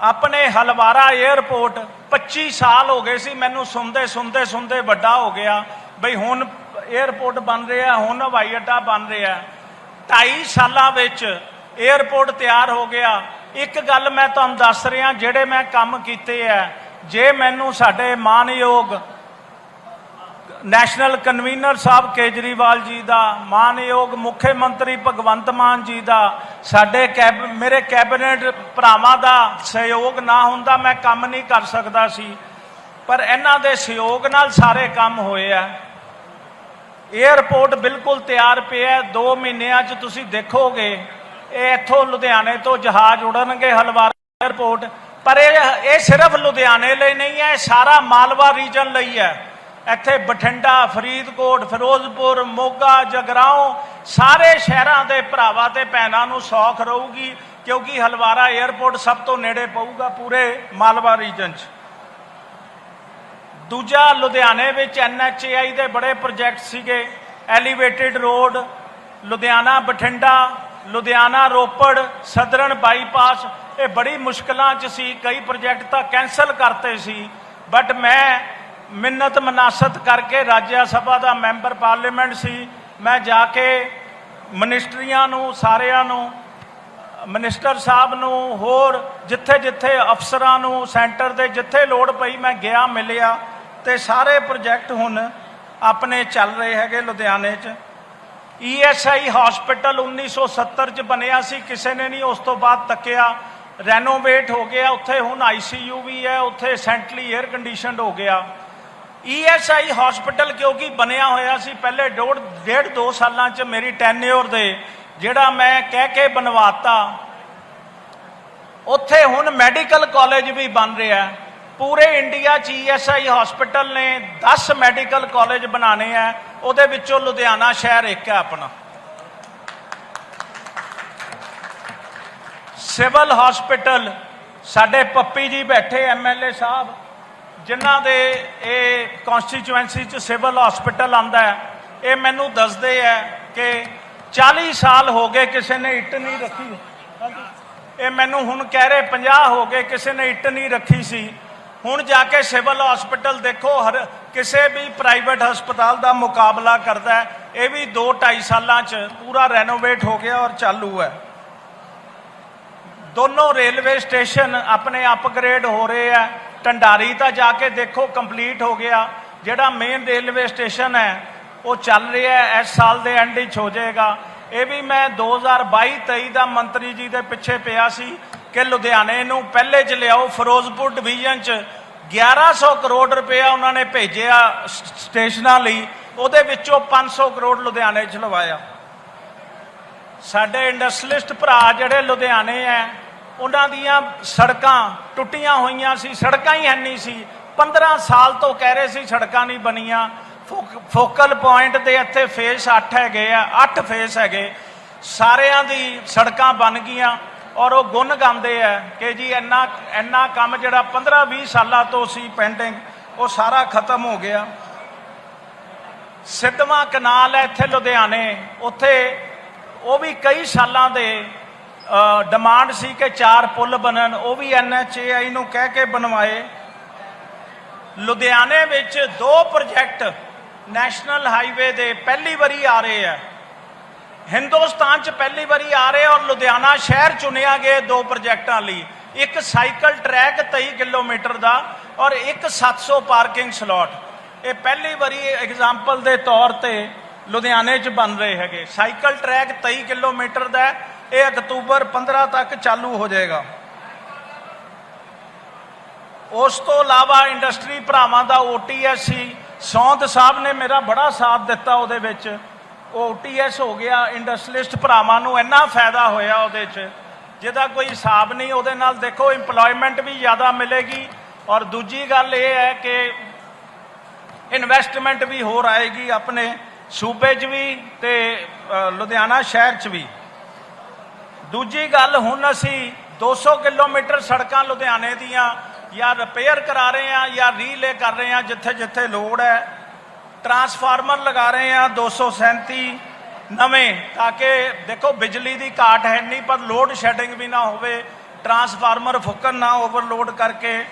ਆਪਣੇ ਹਲਵਾਰਾ 에ਅਰਪੋਰਟ 25 ਸਾਲ ਹੋ ਗਏ ਸੀ, ਮੈਨੂੰ ਸੁਣਦੇ ਸੁਣਦੇ ਸੁਣਦੇ ਵੱਡਾ ਹੋ ਗਿਆ। ਬਈ ਹੁਣ 에ਅਰਪੋਰਟ ਬਣ ਰਿਹਾ, ਹੁਣ ਹਵਾਈ ਅੱਡਾ ਬਣ ਰਿਹਾ। 2.5 ਸਾਲਾਂ ਵਿੱਚ 에ਅਰਪੋਰਟ ਤਿਆਰ ਹੋ ਗਿਆ। ਇੱਕ ਗੱਲ ਮੈਂ ਤੁਹਾਨੂੰ ਦੱਸ ਰਿਹਾ, ਜਿਹੜੇ ਮੈਂ ਕੰਮ ਕੀਤੇ ਆ, ਜੇ ਮੈਨੂੰ ਸਾਡੇ ਮਾਨਯੋਗ ਨੈਸ਼ਨਲ ਕਨਵੀਨਰ ਸਾਹਿਬ ਕੇਜਰੀਵਾਲ ਜੀ ਦਾ ਮਾਨਯੋਗ ਮੁੱਖ ਮੰਤਰੀ ਭਗਵੰਤ ਮਾਨ ਜੀ ਦਾ, ਸਾਡੇ ਕੈਬ, ਮੇਰੇ ਕੈਬਨਿਟ ਭਰਾਵਾਂ ਦਾ ਸਹਿਯੋਗ ਨਾ ਹੁੰਦਾ ਮੈਂ ਕੰਮ ਨਹੀਂ ਕਰ ਸਕਦਾ ਸੀ। ਪਰ ਇਹਨਾਂ ਦੇ ਸਹਿਯੋਗ ਨਾਲ ਸਾਰੇ ਕੰਮ ਹੋਏ ਆ। 에ਅਰਪੋਰਟ ਬਿਲਕੁਲ ਤਿਆਰ ਪਿਆ 2 ਮਹੀਨਿਆਂ 'ਚ ਤੁਸੀਂ ਦੇਖੋਗੇ, ਇਹ ਇੱਥੋਂ ਲੁਧਿਆਣੇ ਤੋਂ ਜਹਾਜ਼ ਉੜਨਗੇ ਹਲਵਾਰਾ 에ਅਰਪੋਰਟ ਪਰ ਇਹ ਇਹ ਸਿਰਫ ਲੁਧਿਆਣੇ ਲਈ ਨਹੀਂ ਹੈ, ਇਹ ਸਾਰਾ ਮਾਲਵਾ ਰੀਜਨ ਲਈ ਹੈ। ਇੱਥੇ ਬਠਿੰਡਾ, ਫਰੀਦਕੋਟ, ਫਿਰੋਜ਼ਪੁਰ, ਮੋਗਾ, ਜਗਰਾਉਂ, ਸਾਰੇ ਸ਼ਹਿਰਾਂ ਦੇ ਭਰਾਵਾਂ ਤੇ ਭੈਣਾਂ ਨੂੰ ਸੌਖ ਰਹੂਗੀ, ਕਿਉਂਕਿ ਹਲਵਾਰਾ 에ਅਰਪੋਰਟ ਸਭ ਤੋਂ ਨੇੜੇ ਪਊਗਾ ਪੂਰੇ ਮਾਲਵਾ ਰੀਜਨ 'ਚ। ਦੂਜਾ, ਲੁਧਿਆਣੇ ਵਿੱਚ ਐਨਐਚਏਆਈ ਦੇ ਬੜੇ ਪ੍ਰੋਜੈਕਟ ਸੀਗੇ, elevated road, Ludhiana, Bathinda, Ludhiana, Ropar, southern bypass, ਇਹ ਬੜੀ ਮੁਸ਼ਕਲਾਂ 'ਚ ਸੀ, ਕਈ ਪ੍ਰੋਜੈਕਟ ਤਾਂ ਕੈਨਸਲ ਕਰਤੇ ਸੀ, ਬਟ ਮੈਂ ਮਿੰਨਤ ਮਨਾਸਤ ਕਰਕੇ ਰਾਜ ਸਭਾ ਦਾ ਮੈਂਬਰ ਪਾਰਲੀਮੈਂਟ ਸੀ। ਮੈਂ ਜਾ ਕੇ ਮਿਨਿਸਟਰੀਆਂ ਨੂੰ, ਸਾਰਿਆਂ ਨੂੰ, ਮਿਨਿਸਟਰ ਸਾਹਿਬ ਨੂੰ, ਹੋਰ ਜਿੱਥੇ ਜਿੱਥੇ ਅਫਸਰਾਂ ਨੂੰ, ਸੈਂਟਰ ਦੇ ਜਿੱਥੇ ਲੋੜ ਪਈ ਮੈਂ ਗਿਆ, ਮਿਲਿਆ ਤੇ ਸਾਰੇ ਪ੍ਰੋਜੈਕਟ ਹੁਣ ਆਪਣੇ ਚੱਲ ਰਹੇ ਹੈਗੇ ਲੁਧਿਆਣੇ 'ਚ। ਈਐਸਆਈ ਹਸਪੀਟਲ 1970 'ਚ ਬਣਿਆ ਸੀ, ਕਿਸੇ ਨੇ ਨਹੀਂ ਉਸ ਤੋਂ ਬਾਅਦ ਤੱਕਿਆ। ਰੈਨੋਵੇਟ ਹੋ ਗਿਆ, ਉੱਥੇ ਹੁਣ ਆਈਸੀਯੂ ਵੀ ਹੈ, ਉੱਥੇ ਸੈਂਟਰਲੀ 에ਅਰ ਕੰਡੀਸ਼ਨਡ ਹੋ ਗਿਆ। ਈਐਸਆਈ ਹਸਪੀਟਲ ਕਿਉਂਕਿ ਬਣਿਆ ਹੋਇਆ ਸੀ, ਪਹਿਲੇ ਡੋੜ ਡੇਢ ਦੋ ਸਾਲਾਂ 'ਚ ਮੇਰੀ ਟੈਨਿਓਰ ਦੇ ਜਿਹੜਾ ਮੈਂ ਕਹਿ ਕੇ ਬਣਵਾਤਾ, ਉੱਥੇ ਹੁਣ ਮੈਡੀਕਲ ਕਾਲਜ ਵੀ ਬਣ ਰਿਹਾ ਪੂਰੇ ਇੰਡੀਆ 'ਚ ਈਐਸਆਈ ਹਸਪੀਟਲ ਨੇ 10 ਮੈਡੀਕਲ ਕਾਲਜ ਬਣਾਣੇ ਆ, ਉਹਦੇ ਵਿੱਚੋਂ ਲੁਧਿਆਣਾ ਸ਼ਹਿਰ ਇੱਕ ਹੈ ਆਪਣਾ। ਸਿਵਲ ਹਸਪੀਟਲ, ਸਾਡੇ ਪੱਪੀ ਜੀ ਬੈਠੇ ਐਮਐਲਏ ਸਾਹਿਬ। ਜਿਨ੍ਹਾਂ ਦੇ ਇਹ ਕਨਸਟੀਚੁਐਂਸੀ 'ਚ ਸਿਵਲ ਹਸਪੀਟਲ ਆਂਦਾ ਹੈ, ਇਹ ਮੈਨੂੰ ਦੱਸਦੇ ਆ ਕਿ 40 ਸਾਲ ਹੋ ਗਏ ਕਿਸੇ ਨੇ ਇੱਟ ਨਹੀਂ ਰੱਖੀ। ਇਹ ਮੈਨੂੰ ਹੁਣ ਕਹਿ ਰਹੇ 50 ਹੋ ਗਏ ਕਿਸੇ ਨੇ ਇੱਟ ਨਹੀਂ ਰੱਖੀ ਸੀ। ਹੁਣ ਜਾ ਕੇ ਸਿਵਲ ਹਸਪੀਟਲ ਦੇਖੋ, ਹਰ ਕਿਸੇ ਵੀ ਪ੍ਰਾਈਵੇਟ ਹਸਪਤਾਲ ਦਾ ਮੁਕਾਬਲਾ ਕਰਦਾ ਇਹ ਵੀ 2 2.5 ਸਾਲਾਂ 'ਚ ਪੂਰਾ ਰੈਨੋਵੇਟ ਹੋ ਗਿਆ ਔਰ ਚਾਲੂ ਹੈ। ਦੋਨੋਂ ਰੇਲਵੇ ਸਟੇਸ਼ਨ ਆਪਣੇ ਅਪਗ੍ਰੇਡ ਹੋ ਰਹੇ ਆ ਢੰਡਾਰੀ ਤਾਂ ਜਾ ਕੇ ਦੇਖੋ ਕੰਪਲੀਟ ਹੋ ਗਿਆ। ਜਿਹੜਾ ਮੇਨ ਰੇਲਵੇ ਸਟੇਸ਼ਨ ਹੈ, ਉਹ ਚੱਲ ਰਿਹਾ ਹੈ। ਇਸ ਸਾਲ ਦੇ ਐਂਡ ਵਿੱਚ ਹੋ ਜਾਏਗਾ। ਇਹ ਵੀ ਮੈਂ 2022-23 ਦਾ ਮੰਤਰੀ ਜੀ ਦੇ ਪਿੱਛੇ ਪਿਆ ਸੀ ਕਿ ਲੁਧਿਆਣੇ ਨੂੰ ਪਹਿਲੇ ਚ ਲਿਆਓ। ਫਿਰੋਜ਼ਪੁਰ ਡਿਵੀਜ਼ਨ ਚ 1100 ਕਰੋੜ ਰੁਪਇਆ ਉਹਨਾਂ ਨੇ ਭੇਜਿਆ ਸਟੇਸ਼ਨਾਂ ਲਈ। ਉਹਦੇ ਵਿੱਚੋਂ 500 ਕਰੋੜ ਲੁਧਿਆਣੇ ਚ ਲਵਾਇਆ। ਸਾਡੇ ਇੰਡਸਟਰੀਲਿਸਟ ਭਰਾ ਜਿਹੜੇ ਲੁਧਿਆਣੇ ਐ ਉਹਨਾਂ ਦੀਆਂ ਸੜਕਾਂ ਟੁੱਟੀਆਂ ਹੋਈਆਂ ਸੀ, ਸੜਕਾਂ ਹੀ ਹੈਨੀ ਸੀ। 15 ਸਾਲ ਤੋਂ ਕਹਿ ਰਹੇ ਸੀ ਸੜਕਾਂ ਨਹੀਂ ਬਣੀਆਂ। ਫੋਕ- ਫੋਕਲ ਪੁਆਇੰਟ ਦੇ ਇੱਥੇ ਫੇਸ 8 ਹੈਗੇ ਆ 8 ਫੇਸ ਹੈਗੇ। ਸਾਰਿਆਂ ਦੀ ਸੜਕਾਂ ਬਣ ਗਈਆਂ ਔਰ ਉਹ ਗੁੰਨ ਗਾਉਂਦੇ ਆ ਕਿ ਜੀ ਇੰਨਾ ਇੰਨਾ ਕੰਮ ਜਿਹੜਾ 15 20 ਸਾਲਾਂ ਤੋਂ ਸੀ ਪੈਂਡਿੰਗ ਉਹ ਸਾਰਾ ਖਤਮ ਹੋ ਗਿਆ। ਸਿੱਧਵਾਂ ਕਨਾਲ ਹੈ ਇੱਥੇ ਲੁਧਿਆਣੇ। ਉੱਥੇ ਉਹ ਵੀ ਕਈ ਸਾਲਾਂ ਦੇ ਡਿਮਾਂਡ ਸੀ ਕਿ ਚਾਰ ਪੁਲ ਬਣਨ, ਉਹ ਵੀ ਐਨਐਚਏਆਈ ਨੂੰ ਕਹਿ ਕੇ ਬਣਵਾਏ। ਲੁਧਿਆਣੇ ਵਿੱਚ ਦੋ ਪ੍ਰੋਜੈਕਟ ਨੈਸ਼ਨਲ ਹਾਈਵੇ ਦੇ ਪਹਿਲੀ ਵਾਰੀ ਆ ਰਹੇ ਆ। ਹਿੰਦੁਸਤਾਨ 'ਚ ਪਹਿਲੀ ਵਾਰੀ ਆ ਰਹੇ ਔਰ ਲੁਧਿਆਣਾ ਸ਼ਹਿਰ ਚੁਣਿਆ ਗਿਆ ਦੋ ਪ੍ਰੋਜੈਕਟਾਂ ਲਈ। ਇੱਕ ਸਾਈਕਲ ਟਰੈਕ 23 ਕਿਲੋਮੀਟਰ ਦਾ ਔਰ ਇੱਕ 700 ਪਾਰਕਿੰਗ ਸਲੋਟ ਇਹ ਪਹਿਲੀ ਵਾਰੀ ਐਗਜ਼ਾਮਪਲ ਦੇ ਤੌਰ ਤੇ ਲੁਧਿਆਣੇ 'ਚ ਬਣ ਰਹੇ ਹੈਗੇ। ਸਾਈਕਲ ਟਰੈਕ 23 ਕਿਲੋਮੀਟਰ ਦਾ ਇਹ ਅਕਤੂਬਰ 15 ਤੱਕ ਚਾਲੂ ਹੋ ਜਾਏਗਾ। ਉਸ ਤੋਂ ਇਲਾਵਾ ਇੰਡਸਟਰੀ ਭਰਾਵਾਂ ਦਾ OTS ਸੀ, ਸੌਂਦ ਸਾਹਿਬ ਨੇ ਮੇਰਾ ਬੜਾ ਸਾਥ ਦਿੱਤਾ ਉਹਦੇ ਵਿੱਚ। ਉਹ OTS ਹੋ ਗਿਆ ਇੰਡਸਟਰੀਲਿਸਟ ਭਰਾਵਾਂ ਨੂੰ ਇੰਨਾ ਫਾਇਦਾ ਹੋਇਆ ਉਹਦੇ 'ਚ, ਜਿਹਦਾ ਕੋਈ ਹਿਸਾਬ ਨਹੀਂ, ਉਹਦੇ ਨਾਲ ਦੇਖੋ EMPLOYMENT ਵੀ ਜ਼ਿਆਦਾ ਮਿਲੇਗੀ। ਔਰ ਦੂਜੀ ਗੱਲ ਇਹ ਹੈ ਕਿ ਇਨਵੈਸਟਮੈਂਟ ਵੀ ਹੋਰ ਆਏਗੀ ਆਪਣੇ, ਸੂਬੇ 'ਚ ਵੀ ਤੇ ਲੁਧਿਆਣਾ ਸ਼ਹਿਰ 'ਚ ਵੀ। ਦੂਜੀ ਗੱਲ, ਹੁਣ ਅਸੀਂ 200 ਕਿਲੋਮੀਟਰ ਸੜਕਾਂ ਲੁਧਿਆਣੇ ਦੀਆਂ ਜਾਂ ਰਿਪੇਅਰ ਕਰਾ ਰਹੇ ਹਾਂ ਜਾਂ ਰੀਲੇ ਕਰ ਰਹੇ ਹਾਂ, ਜਿੱਥੇ ਜਿੱਥੇ ਲੋੜ ਹੈ। ਟਰਾਂਸਫਾਰਮਰ ਲਗਾ ਰਹੇ ਹਾਂ 237 ਨਵੇਂ, ਤਾਂ ਕਿ ਦੇਖੋ ਬਿਜਲੀ ਦੀ ਘਾਟ ਹੈ ਨਹੀਂ, ਪਰ ਲੋਡ ਸ਼ੈਡਿੰਗ ਵੀ ਨਾ ਹੋਵੇ ਟਰਾਂਸਫਾਰਮਰ ਫੁੱਕਣ ਨਾ ਓਵਰਲੋਡ ਕਰਕੇ।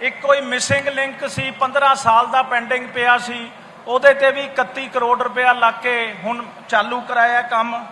ਇੱਕ ਕੋਈ ਮਿਸਿੰਗ ਲਿੰਕ ਸੀ 15 ਸਾਲ ਦਾ ਪੈਂਡਿੰਗ ਪਿਆ ਸੀ, ਉਹਦੇ ਤੇ ਵੀ 31 ਕਰੋੜ ਰੁਪਇਆ ਲੱਗ ਕੇ ਹੁਣ ਚਾਲੂ ਕਰਾਇਆ ਕੰਮ।